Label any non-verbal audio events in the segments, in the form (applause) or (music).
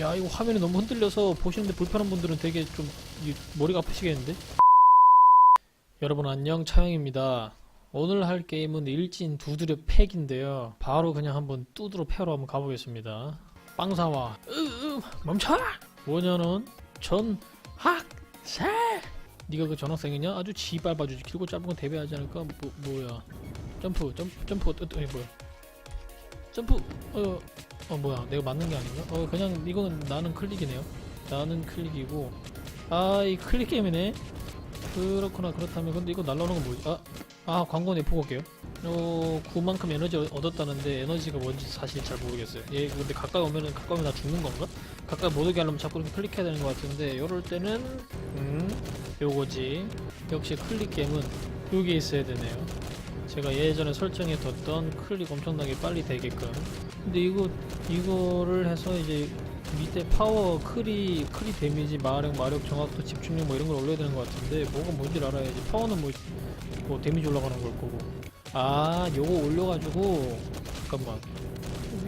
야 이거 화면이 너무 흔들려서 보시는데 불편한 분들은 되게 좀 이, 머리가 아프시겠는데? 여러분 안녕 차영입니다. 오늘 할 게임은 일진 두드려 팩인데요. 바로 그냥 한번 뚜드러 패로 한번 가보겠습니다. 빵사와 으, 으, 멈춰! 뭐냐는 전학생 네가 그 전학생이냐? 아주 지발 봐주지 길고 짧은 건 대비하지 않을까? 뭐, 뭐야 점프 점프 점프 어, 어, 뭐야 점프 어, 어 뭐야. 내가 맞는 게 아닌가? 어 그냥 이건 나는 클릭이네요. 나는 클릭이고. 아 이 클릭 게임이네. 그렇구나. 그렇다면 근데 이거 날라오는 건 뭐지? 아, 아 광고 내포 볼게요. 어 그만큼 에너지 얻- 얻었다는데 에너지가 뭔지 사실 잘 모르겠어요. 얘 근데 가까이 오면은 가까이 오면 다 죽는 건가? 가까이 못 오게 하려면 자꾸 이렇게 클릭해야 되는 것 같은데 요럴 때는 음 요거지. 역시 클릭 게임은 요게 있어야 되네요 제가 예전에 설정해 뒀던 클릭 엄청나게 빨리 되게끔. 근데 이거 이거를 해서 이제 밑에 파워 크리 크리 데미지 마력 마력 정확도 집중력 뭐 이런 걸 올려야 되는 것 같은데 뭐가 뭔지 알아야지 파워는 뭐, 뭐 데미지 올라가는 걸 거고. 아 요거 올려가지고 잠깐만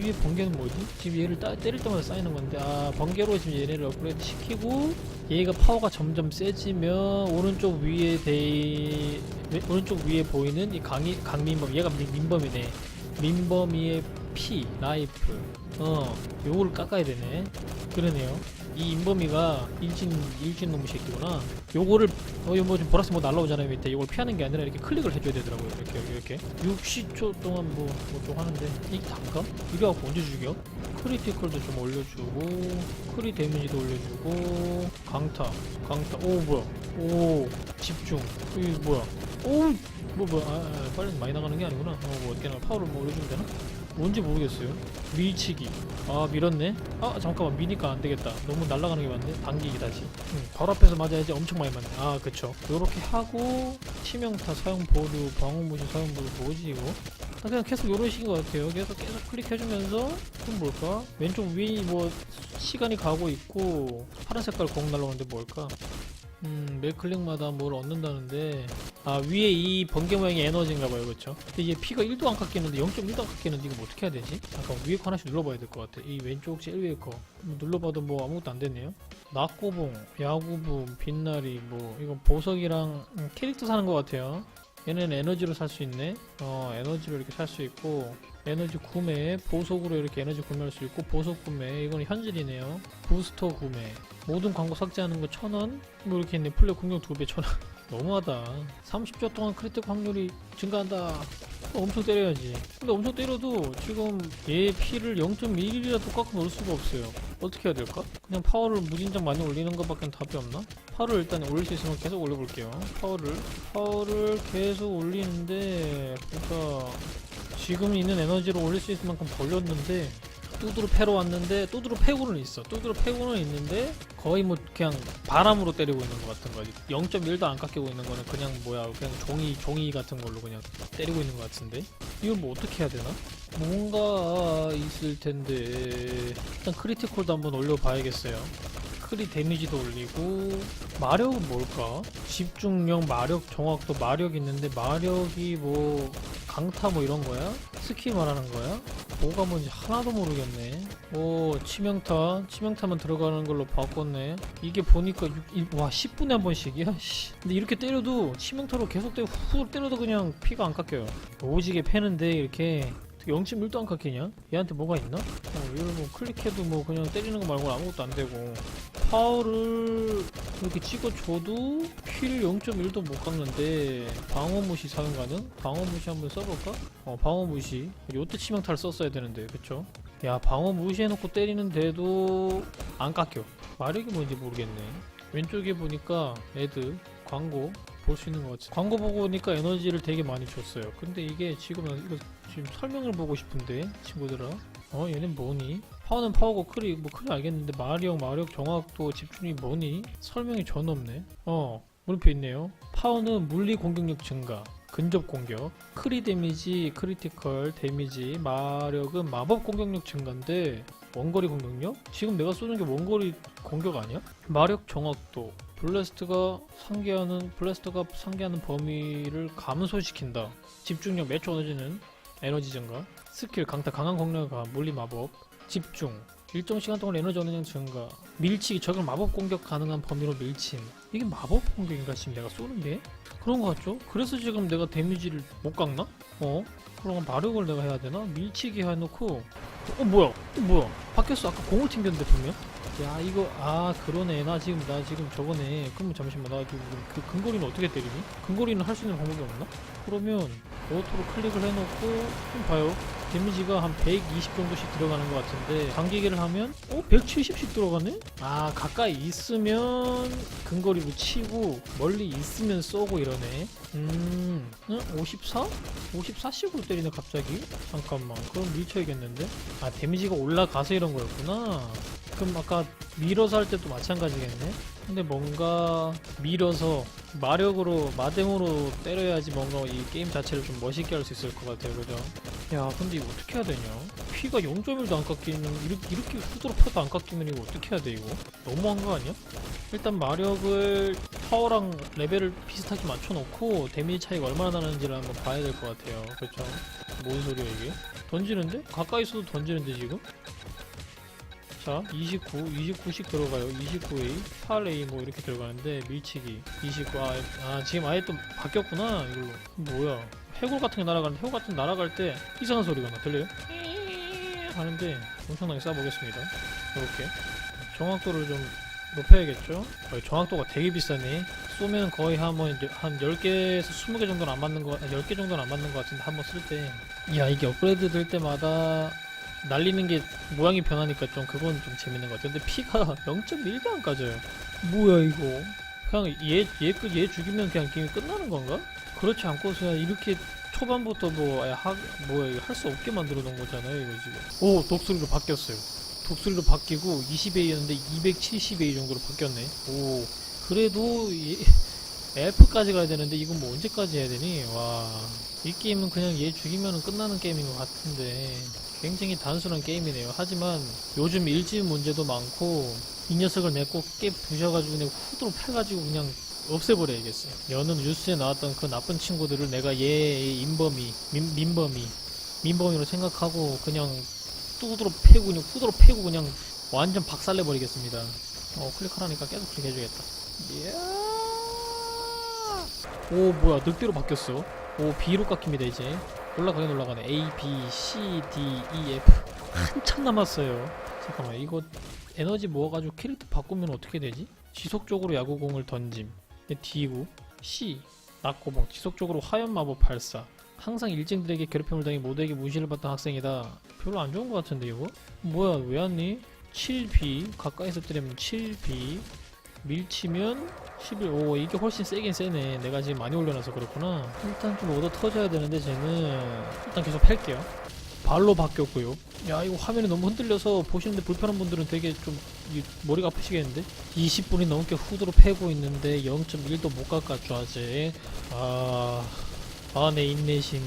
위에 번개는 뭐지? 지금 얘를 따, 때릴 때마다 쌓이는 건데 아 번개로 지금 얘네를 업그레이드 시키고 얘가 파워가 점점 세지면 오른쪽 위에 대 왼- 오른쪽 위에 보이는 이 강이 강민범 얘가 민, 민범이네. 민범이의 피 라이프. 어 요거를 깎아야 되네. 그러네요 이 인범이가 일진 일진 놈의 새끼구나. 요거를 어뭐좀 보라색 뭐 날라오잖아요 밑에. 이걸 피하는 게 아니라 이렇게 클릭을 해줘야 되더라고요 이렇게 이렇게. 60초 동안 뭐 뭐좀 하는데. 이게 단가? 이래갖고 언제 죽여? 크리티컬도 좀 올려주고 크리 데미지도 올려주고 강타 강타. 오 뭐야? 오 집중. 이 뭐야? 오뭐 뭐야 아, 아, 빨리 많이 나가는 게 아니구나. 어뭐 어떻게 나 파워를 뭐 올려주면 되나? 뭔지 모르겠어요. 밀치기. 아 밀었네? 아 잠깐만. 미니까 안 되겠다. 너무 날아가는 게 맞네. 당기기 다시. 응, 바로 앞에서 맞아야지. 엄청 많이 맞네. 아 그쵸. 요렇게 하고 치명타 사용 보류 방어무시 사용 보류 뭐지 이거? 아, 그냥 계속 요런 식인 것 같아요. 계속 계속 클릭해주면서 그럼 뭘까? 왼쪽 위뭐 시간이 가고 있고 파란 색깔 공 날라오는데 뭘까 음, 매 클릭마다 뭘 얻는다는데 아 위에 이 번개 모양의 에너지인가봐요 그쵸? 근데 얘 피가 1도 안 깎이는데 0.1도 안 깎이는데 이거 뭐 어떻게 해야 되지? 잠깐 위에 거 하나씩 눌러봐야 될 것 같아. 이 왼쪽 제일 위에 거. 음, 눌러봐도 뭐 아무것도 안 됐네요. 낙고봉, 야구붐, 빛나리 뭐 이건 보석이랑 음, 캐릭터 사는 것 같아요. 얘는 에너지로 살 수 있네. 어 에너지로 이렇게 살 수 있고 에너지 구매 보석으로 이렇게 에너지 구매할 수 있고 보석 구매. 이건 현질이네요. 부스터 구매 모든 광고 삭제하는 거 1000원? 뭐 이렇게 있네. 플레이 공격 2배 1000원. (laughs) 너무하다. 30초 동안 크리틱 확률이 증가한다. 엄청 때려야지. 근데 엄청 때려도 지금 얘 피를 0.1이라도 깎아 놓을 수가 없어요. 어떻게 해야 될까? 그냥 파워를 무진장 많이 올리는 것밖에 답이 없나? 파워를 일단 올릴 수 있으면 계속 올려볼게요. 파워를. 파워를 계속 올리는데 그러니까 지금 있는 에너지로 올릴 수 있을 만큼 벌렸는데 뚜드로 패러 왔는데 뚜드로 패고는 있어. 뚜드로 패고는 있는데 거의 뭐 그냥 바람으로 때리고 있는 것 같은 거지 0.1도 안 깎이고 있는 거는 그냥 뭐야 그냥 종이 종이 같은 걸로 그냥 때리고 있는 것 같은데? 이걸 뭐 어떻게 해야 되나? 뭔가 있을 텐데. 일단 크리티컬도 한번 올려봐야겠어요 크리 데미지도 올리고 마력은 뭘까 집중력 마력 정확도 마력 있는데 마력이 뭐 강타 뭐 이런 거야 스킬 말하는 거야 뭐가 뭔지 하나도 모르겠네. 오, 치명타. 치명타만 들어가는 걸로 바꿨네. 이게 보니까, 육- 이- 와, 10분에 한 번씩이야? (laughs) 씨. 근데 이렇게 때려도, 치명타로 계속 때려, 후 때려도 그냥 피가 안 깎여요. 오지게 패는데, 이렇게. 0.1도 안 깎이냐? 얘한테 뭐가 있나? 어, 얘를 뭐 클릭해도 뭐 그냥 때리는 거 말고 아무것도 안 되고. 파워를 이렇게 찍어 줘도 피를 0.1도 못 깎는데 방어 무시 사용 가능? 방어 무시 한번 써볼까? 어 방어 무시 요때 치명타를 썼어야 되는데 그쵸? 야 방어 무시 해놓고 때리는데도 안 깎여 마력이 뭔지 모르겠네 왼쪽에 보니까 애드 광고 볼 수 있는 것 같아 광고 보고 보니까 에너지를 되게 많이 줬어요 근데 이게 지금 나 이거 지금 설명을 보고 싶은데 친구들아 어 얘는 뭐니? 파워는 파워고 크리 뭐 크리 알겠는데 마력 마력 정확도 집중이 뭐니? 설명이 전혀 없네 어 물음표 있네요 파워는 물리 공격력 증가 근접 공격 크리 데미지 크리티컬 데미지 마력은 마법 공격력 증가인데 원거리 공격력? 지금 내가 쏘는 게 원거리 공격 아니야? 마력 정확도 블래스트가 상계하는 블래스트가 상계하는 범위를 감소시킨다 집중력 매초 얻어지는 에너지 증가 스킬 강타 강한 공략과 물리 마법 집중 일정 시간 동안 에너지 얻는 증가 밀치기 적을 마법 공격 가능한 범위로 밀침 이게 마법 공격인가 지금 내가 쏘는 게? 그런 거 같죠? 그래서 지금 내가 데미지를 못 깎나? 어? 그럼 마력을 내가 해야 되나? 밀치기 해놓고 어 뭐야? 또 뭐야? 바뀌었어 아까 공을 튕겼는데 분명? 야 이거 아 그러네 나 지금 나 지금 저거네 그러면 잠시만 나 지금 그 근거리는 어떻게 때리니? 근거리는 할 수 있는 방법이 없나? 그러면 오토로 클릭을 해놓고 좀 봐요 데미지가 한 120 정도씩 들어가는 것 같은데 단기계를 하면 어? 170씩 들어가네? 아 가까이 있으면 근거리로 치고 멀리 있으면 쏘고 이러네 음 응? 54? 54씩으로 때리네 갑자기? 잠깐만 그럼 밀쳐야겠는데? 아 데미지가 올라가서 이런 거였구나 그럼 아까 밀어서 할 때도 마찬가지겠네? 근데 뭔가 밀어서 마력으로 마dem으로 때려야지 뭔가 이 게임 자체를 좀 멋있게 할 수 있을 것 같아요 그죠? 야 근데 이거 어떻게 해야 되냐? 피가 0.1도 안 깎이는 이렇게, 이렇게 후드로 펴도 안 깎이면 이거 어떻게 해야 돼 이거? 너무한 거 아니야? 일단 마력을 파워랑 레벨을 비슷하게 맞춰놓고 데미지 차이가 얼마나 나는지를 한번 봐야 될 것 같아요 그렇죠? 뭔 소리야 이게? 던지는데? 가까이 있어도 던지는데 지금? 자, 29, 29씩 들어가요. 29A, 8A 뭐 이렇게 들어가는데 밀치기 29. 아, 아 지금 아예 또 바뀌었구나 이걸로. 뭐야? 해골 같은 게 날아가는데 해골 같은 게 날아갈 때 이상한 소리가 나 들려요? (laughs) 하는데 엄청나게 쏴보겠습니다. 이렇게 정확도를 좀 높여야겠죠? 어, 정확도가 되게 비싸네. 쏘면 거의 한번 한 10개에서 20개 정도는 안 맞는 거, 10개 정도는 안 맞는 것 같은데 한번 쓸 때. 야, 이게 업그레이드 될 때마다 날리는 게 모양이 변하니까 좀 그건 좀 재밌는 것 같아요. 근데 피가 (laughs) 0.1도 안 까져요. 뭐야 이거? 그냥 얘 얘 얘, 얘 죽이면 그냥 게임이 끝나는 건가? 그렇지 않고 그냥 이렇게 초반부터 뭐 하, 뭐야 할수 없게 만들어 놓은 거잖아요 이거 지금. 오 독수리로 바뀌었어요. 독수리로 바뀌고 20A였는데 270A 정도로 바뀌었네. 오 그래도 이, F까지 가야 되는데 이건 뭐 언제까지 해야 되니? 와 이 게임은 그냥 얘 죽이면 끝나는 게임인 것 같은데 굉장히 단순한 게임이네요. 하지만 요즘 일진 문제도 많고 이 녀석을 내꼭 깨 부셔가지고 그냥 후드로 패가지고 그냥 없애버려야겠어. 여느 뉴스에 나왔던 그 나쁜 친구들을 내가 얘의 인범이 민, 민범이 민범이로 생각하고 그냥 뚜드로 패고 그냥 후드로 패고 그냥 완전 박살내버리겠습니다. 어 클릭하라니까 계속 클릭해주겠다. 이야. 오 뭐야 늑대로 바뀌었어. 오 B로 깎입니다 이제. 올라가긴 올라가네. A, B, C, D, E, F. 한참 남았어요. 잠깐만, 이거 에너지 모아가지고 캐릭터 바꾸면 어떻게 되지? 지속적으로 야구공을 던짐. 이게 D고, C, 낙고봉. 지속적으로 화염 마법 발사. 항상 일진들에게 괴롭힘을 당해 모두에게 무시를 받던 학생이다. 별로 안 좋은 것 같은데, 이거? 뭐야, 왜 왔니? 7B. 가까이서 때리면 7B. 밀치면 11. 오, 이게 훨씬 세긴 세네. 내가 지금 많이 올려놔서 그렇구나. 일단 좀 얻어 터져야 되는데, 쟤는. 일단 계속 팰게요. 발로 바뀌었고요. 야, 이거 화면이 너무 흔들려서 보시는데 불편한 분들은 되게 좀 이, 머리가 아프시겠는데? 20분이 넘게 후드로 패고 있는데 0.1도 못 깎았죠, 아직. 아, 아, 내 인내심.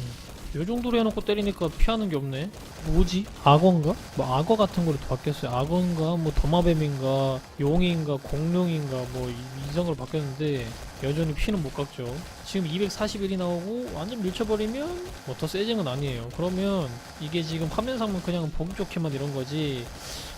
요 정도로 해놓고 때리니까 피하는 게 없네. 뭐지? 악어인가? 뭐 악어 같은 거로 바뀌었어요. 악어인가? 뭐 도마뱀인가? 용인가? 공룡인가? 뭐 이- 이상으로 바뀌었는데 여전히 피는 못 깎죠. 지금 241이 나오고 완전 밀쳐버리면 뭐더건 아니에요. 그러면 이게 지금 화면상만 그냥 보기 좋게만 이런 거지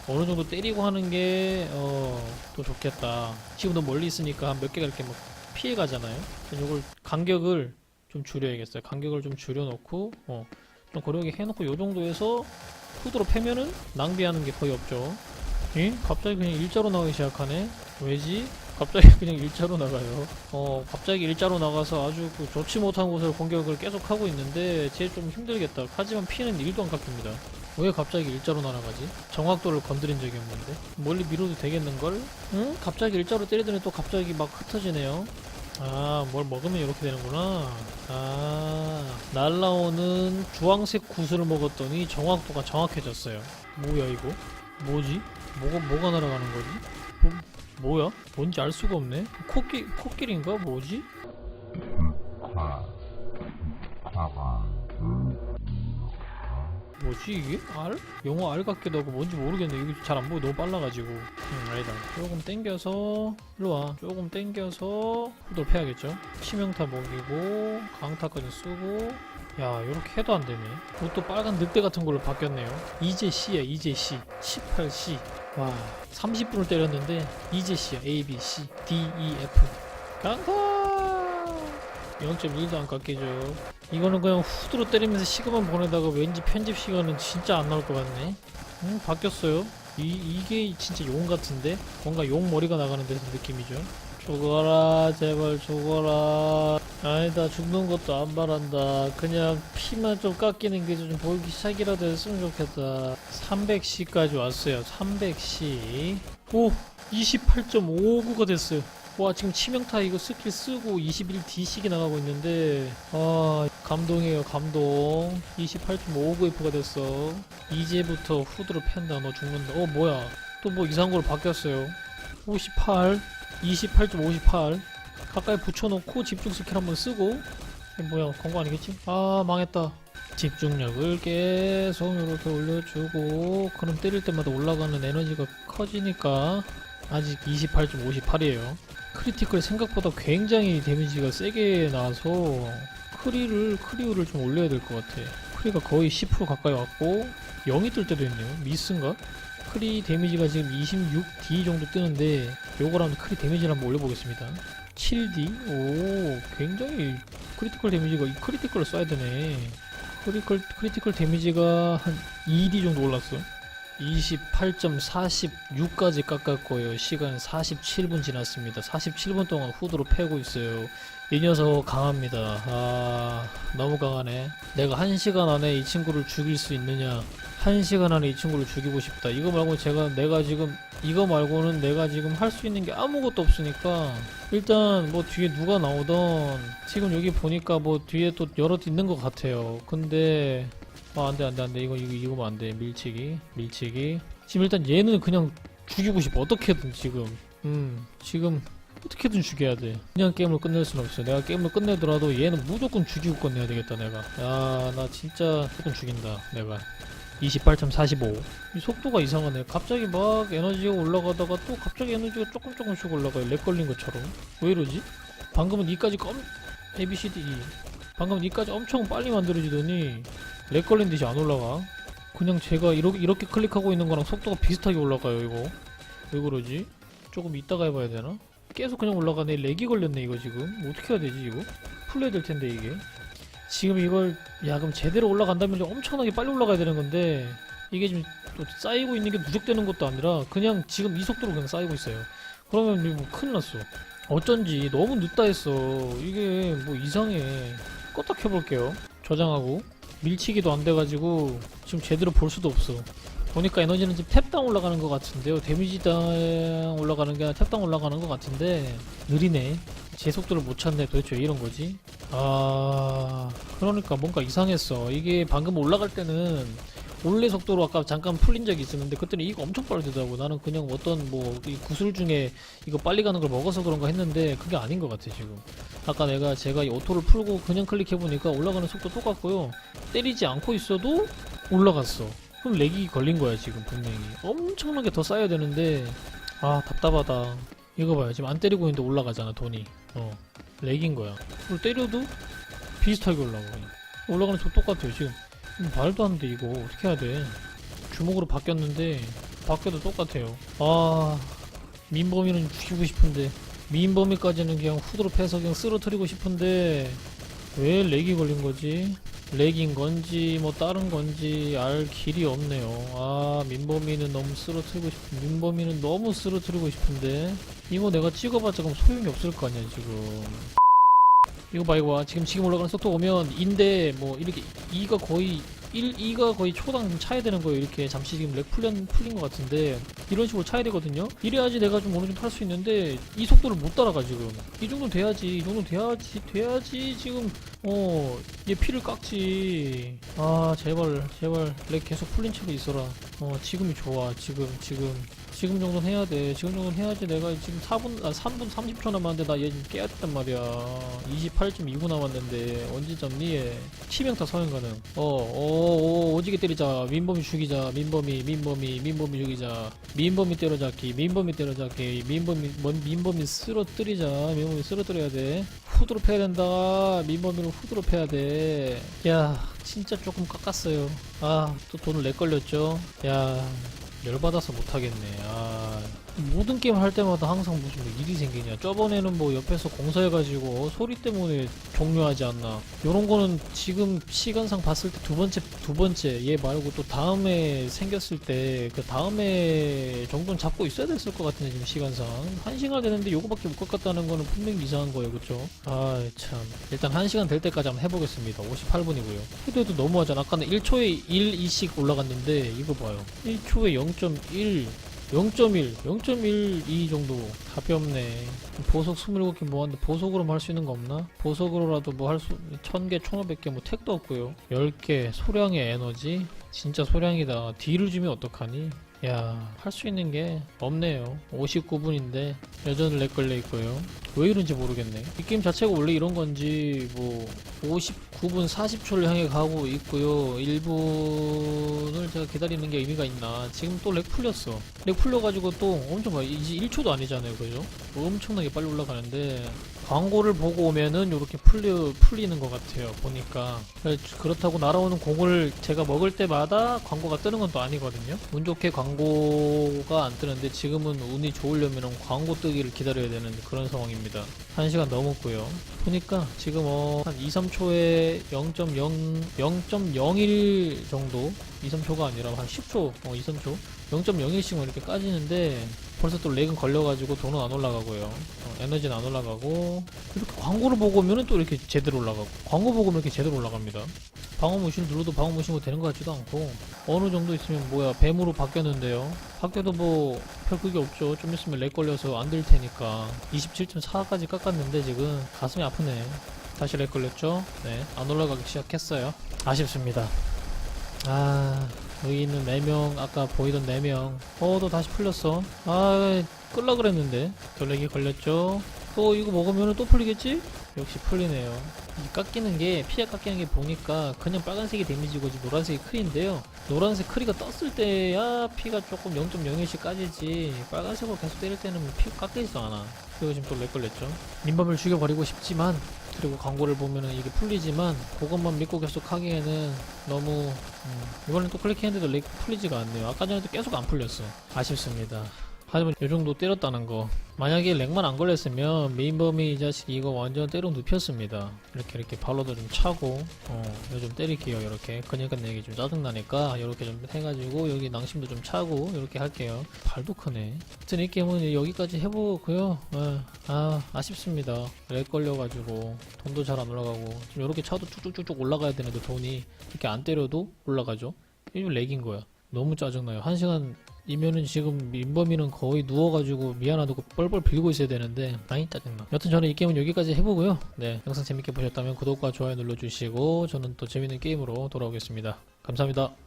어느 정도 때리고 하는 게 어, 또 좋겠다. 지금 너무 멀리 있으니까 한몇 개가 이렇게 막 피해 가잖아요. 이걸 간격을 좀 줄여야겠어요. 간격을 좀 줄여놓고 어, 좀 고르게 해놓고 요 정도에서 후드로 패면은 낭비하는 게 거의 없죠. 예? 갑자기 그냥 일자로 나가기 시작하네. 왜지? 갑자기 (laughs) 그냥 일자로 나가요. 어, 갑자기 일자로 나가서 아주 그 좋지 못한 곳을 공격을 계속 하고 있는데 쟤좀 힘들겠다. 하지만 피는 1도 안 깎입니다. 왜 갑자기 일자로 날아가지? 정확도를 건드린 적이 없는데 멀리 밀어도 되겠는걸? 응? 갑자기 일자로 때리더니 또 갑자기 막 흩어지네요. 아, 뭘 먹으면 이렇게 되는구나. 아, 날라오는 주황색 구슬을 먹었더니 정확도가 정확해졌어요. 뭐야 이거? 뭐지? 뭐가 뭐가 날아가는 거지? 뭐, 뭐야? 뭔지 알 수가 없네. 코끼 코끼리인가? 뭐지? 뭐지 이게? 알? 영어 알 같기도 하고 뭔지 모르겠네. 이게 잘 안 보여. 너무 빨라가지고. 음, 아니다. 조금 땡겨서 일로 와. 조금 땡겨서 후돌 패야겠죠. 치명타 먹이고 강타까지 쓰고 야 이렇게 해도 안 되네 옷도 빨간 늑대 같은 걸로 바뀌었네요 이제 C야 이제 C 18C 와 30분을 때렸는데 이제 C야 A B C D E F 강타 0.1도 안 깎이죠. 이거는 그냥 후드로 때리면서 시간만 보내다가 왠지 편집 시간은 진짜 안 나올 것 같네. 음 바뀌었어요. 이, 이게 진짜 용 같은데? 뭔가 용 머리가 나가는 듯한 느낌이죠. 죽어라 제발 죽어라. 아니다 죽는 것도 안 바란다. 그냥 피만 좀 깎이는 게 좀 보이기 시작이라도 했으면 좋겠다. 300C까지 왔어요. 300C 오 28.59가 됐어요 와 지금 치명타 이거 스킬 쓰고 21D씩이 나가고 있는데 아 감동이에요 감동. 28.59F가 됐어. 이제부터 후드로 팬다 너 죽는다. 어 뭐야? 또 뭐 이상한 걸로 바뀌었어요. 58 28.58 가까이 붙여놓고 집중 스킬 한번 쓰고. 뭐야 광고 아니겠지? 아 망했다. 집중력을 계속 이렇게 올려주고 그럼 때릴 때마다 올라가는 에너지가 커지니까 아직 28.58이에요. 크리티컬 생각보다 굉장히 데미지가 세게 나와서 크리를 크리우를 좀 올려야 될 것 같아. 크리가 거의 10% 가까이 왔고 0이 뜰 때도 있네요. 미스인가? 크리 데미지가 지금 26D 정도 뜨는데 한번 크리 데미지를 한번 올려보겠습니다. 7D? 오 굉장히 크리티컬 데미지가 이 크리티컬을 써야 되네. 크리티컬, 크리티컬 데미지가 한 2D 정도 올랐어 28.46까지 깎았고요. 시간 47분 지났습니다. 47분 동안 후드로 패고 있어요. 이 녀석 강합니다. 아 너무 강하네. 내가 1시간 안에 이 친구를 죽일 수 있느냐? 1시간 안에 이 친구를 죽이고 싶다. 이거 말고 제가 내가 지금 이거 말고는 내가 지금 할 수 있는 게 아무것도 없으니까. 일단 뭐 뒤에 누가 나오던 지금 여기 보니까 뭐 뒤에 또 여러 있는 것 같아요. 근데 아 안돼 안돼 안돼 이거 이거 이거면 안돼 밀치기 밀치기 지금 일단 얘는 그냥 죽이고 싶어 어떻게든 지금 음 지금 어떻게든 죽여야 돼 그냥 게임을 끝낼 수는 없어 내가 게임을 끝내더라도 얘는 무조건 죽이고 끝내야 되겠다 내가 야 나 진짜 조금 죽인다 내가 28.45. 이 속도가 이상하네. 갑자기 막 에너지가 올라가다가 또 갑자기 에너지가 조금 조금씩 올라가요. 렉 걸린 것처럼. 왜 이러지? 방금은 이까지 껌 A B C D E. 방금 이까지 엄청 빨리 만들어지더니 렉 걸린 듯이 안 올라가. 그냥 제가 이렇게 이렇게 클릭하고 있는 거랑 속도가 비슷하게 올라가요. 이거 왜 그러지? 조금 이따가 해봐야 되나? 계속 그냥 올라가네. 렉이 걸렸네 이거 지금. 뭐 어떻게 해야 되지 이거? 플레이 될 텐데 이게. 지금 이걸 야 그럼 제대로 올라간다면 좀 엄청나게 빨리 올라가야 되는 건데 이게 지금 또 쌓이고 있는 게 누적되는 것도 아니라 그냥 지금 이 속도로 그냥 쌓이고 있어요 그러면 뭐 큰일 났어 어쩐지 너무 늦다 했어 이게 뭐 이상해 껐다 켜볼게요. 저장하고. 밀치기도 안 돼가지고 지금 제대로 볼 수도 없어. 보니까 에너지는 지금 탭당 올라가는 것 같은데요. 데미지당 올라가는 게 아니라 탭당 올라가는 것 같은데 느리네. 제 속도를 못 찾네. 도대체 왜 이런 거지? 아 그러니까 뭔가 이상했어. 이게 방금 올라갈 때는 원래 속도로 아까 잠깐 풀린 적이 있었는데 그때는 이거 엄청 빠르더라고. 나는 그냥 어떤 뭐 이 구슬 중에 이거 빨리 가는 걸 먹어서 그런가 했는데 그게 아닌 것 같아 지금. 아까 내가 제가 이 오토를 풀고 그냥 클릭해 보니까 올라가는 속도 똑같고요. 때리지 않고 있어도 올라갔어. 그럼 렉이 걸린 거야 지금 분명히. 엄청나게 더 쌓여야 되는데. 아 답답하다. 이거 봐요. 지금 안 때리고 있는데 올라가잖아 돈이. 어 렉인 거야. 그리고 때려도 비슷하게 올라가 올라가는 속도 똑같아요 지금. 음, 말도 안 돼 이거. 어떻게 해야 돼? 주먹으로 바뀌었는데 바뀌어도 똑같아요. 아 민범이는 죽이고 싶은데. 민범이까지는 그냥 후드로 패서 그냥 쓰러뜨리고 싶은데 왜 렉이 걸린 거지? 렉인 건지 뭐 다른 건지 알 길이 없네요. 아 민범이는 너무 쓰러뜨리고 싶 민범이는 너무 쓰러뜨리고 싶은데 이거 내가 찍어봤자 그럼 소용이 없을 거 아니야 지금 이거 봐 이거 봐. 지금 지금 올라가는 속도 보면 인데 뭐 이렇게 2가 거의 1, 2가 거의 초당 좀 차야 되는 거예요. 이렇게 잠시 지금 렉 풀린, 풀린 것 같은데 이런 식으로 차야 되거든요. 이래야지 내가 좀 어느 정도 탈 수 있는데 이 속도를 못 따라가 지금. 이 정도 돼야지 이 정도 돼야지 돼야지 지금 어 얘 피를 깎지. 아 제발 제발. 렉 계속 풀린 채로 있어라. 어 지금이 좋아 지금 지금 지금 정도는 해야 돼. 지금 정도는 해야지 내가 지금 4분, 아, 3분 30초 남았는데 나 얘 지금 깨야 됐단 말이야. 28.29 남았는데 언제 잡니 얘? 치명타 서행 가능. 어, 어, 어, 오지게 때리자. 민범이 죽이자. 민범이, 민범이, 민범이 죽이자. 민범이 때려잡기, 민범이 때려잡기, 민범이, 뭔 민범이 쓰러뜨리자. 민범이 쓰러뜨려야 돼. 후드로 패야 된다. 민범이로 후드로 패야 돼. 야, 진짜 조금 깎았어요. 아, 또 돈을 내 걸렸죠. 야, 열받아서 못하겠네. 아, 모든 게임 할 때마다 항상 무슨 뭐 일이 생기냐. 저번에는 뭐 옆에서 공사해가지고 소리 때문에 종료하지 않나. 요런 거는 지금 시간상 봤을 때 두 번째, 두 번째, 얘 말고 또 다음에 생겼을 때 그 다음에 정도는 잡고 있어야 됐을 것 같은데 지금 시간상. 한 시간 되는데 요거밖에 못 깎았다는 거는 분명히 이상한 거예요. 그쵸? 아, 참. 일단 한 시간 될 때까지 한번 해보겠습니다. 58분이고요. 해도 해도 너무하잖아. 아까는 1초에 1, 2씩 올라갔는데 이거 봐요. 1초에 0.1 0.1, 0.12 정도 답이 없네. 보석 27개 모았는데 보석으로만 할 수 있는 거 없나? 보석으로라도 뭐 할 수, 1000개, 1500개 뭐 택도 없고요. 10개, 소량의 에너지? 진짜 소량이다. 딜을 주면 어떡하니? 야, 할 수 있는 게 없네요. 59분인데 여전히 렉 걸려 있고요. 왜 이런지 모르겠네. 이 게임 자체가 원래 이런 건지 뭐 59분 40초를 향해 가고 있고요. 1분을 제가 기다리는 게 의미가 있나? 지금 또 렉 풀렸어. 렉 풀려가지고 또 엄청 막 이제 1초도 아니잖아요, 그죠? 엄청나게 빨리 올라가는데 광고를 보고 오면은 이렇게 풀려 풀리는 것 같아요. 보니까 그렇다고 날아오는 공을 제가 먹을 때마다 광고가 뜨는 건 또 아니거든요. 운 좋게 광고 가 안 뜨는데 지금은 운이 좋으려면 광고 뜨기를 기다려야 되는 그런 상황입니다. 1시간 넘었고요. 보니까 지금 어, 한 2, 3초에 0.0, 0.01 정도? 2, 3초가 아니라 한 10초, 어, 2, 3초? 0.01씩 이렇게 까지는데 벌써 또 렉은 걸려가지고 돈은 안 올라가고요. 어, 에너지는 안 올라가고 이렇게 광고를 보고 오면은 또 이렇게 제대로 올라가고 광고 보고 오면 이렇게 제대로 올라갑니다. 방어 무신을 눌러도 방어 무신고 되는 것 같지도 않고 어느 정도 있으면 뭐야 뱀으로 바뀌었는데요. 바뀌어도 뭐별 그게 없죠. 좀 있으면 렉 걸려서 안 될 테니까 27.4까지 깎았는데 지금 가슴이 아프네. 다시 렉 걸렸죠? 네, 안 올라가기 시작했어요. 아쉽습니다. 아, 여기 있는 4명, 아까 보이던 4명. 어, 또 다시 풀렸어. 아, 끌라 그랬는데. 결렉이 걸렸죠? 또 이거 먹으면 또 풀리겠지? 역시 풀리네요. 이 깎이는 게, 피가 깎이는 게 보니까 그냥 빨간색이 데미지고 노란색이 크리인데요. 노란색 크리가 떴을 때야 피가 조금 0.01씩 까지지. 빨간색으로 계속 때릴 때는 피가 깎이지도 않아. 그리고 지금 또 렉 걸렸죠. 민범을 죽여버리고 싶지만, 그리고 광고를 보면은 이게 풀리지만 그것만 믿고 계속 하기에는 너무 음, 이번엔 또 클릭했는데도 렉 풀리지가 않네요 아까 전에도 계속 안 풀렸어 아쉽습니다 하지만 요 정도 때렸다는 거. 만약에 렉만 안 걸렸으면 메인범이 이 자식이 이거 완전 때려 눕혔습니다. 이렇게 이렇게 발로도 좀 차고 어좀 때릴게요 이렇게. 그냥 끝내기 좀 짜증나니까 이렇게 좀 해가지고 여기 낭심도 좀 차고 이렇게 할게요. 발도 크네. 하여튼 이 게임은 여기까지 해보고요. 예. 아 아쉽습니다. 렉 걸려가지고 돈도 잘 안 올라가고. 지금 이렇게 차도 쭉쭉쭉쭉 올라가야 되는데 돈이 이렇게 안 때려도 올라가죠? 이거 렉인 거야. 너무 짜증나요. 한 시간 이면은 지금 민범이는 거의 누워가지고 미안하다고 뻘뻘 빌고 있어야 되는데 많이 짜증나 여튼 저는 이 게임은 여기까지 해보고요. 네 영상 재밌게 보셨다면 구독과 좋아요 눌러주시고 저는 또 재밌는 게임으로 돌아오겠습니다. 감사합니다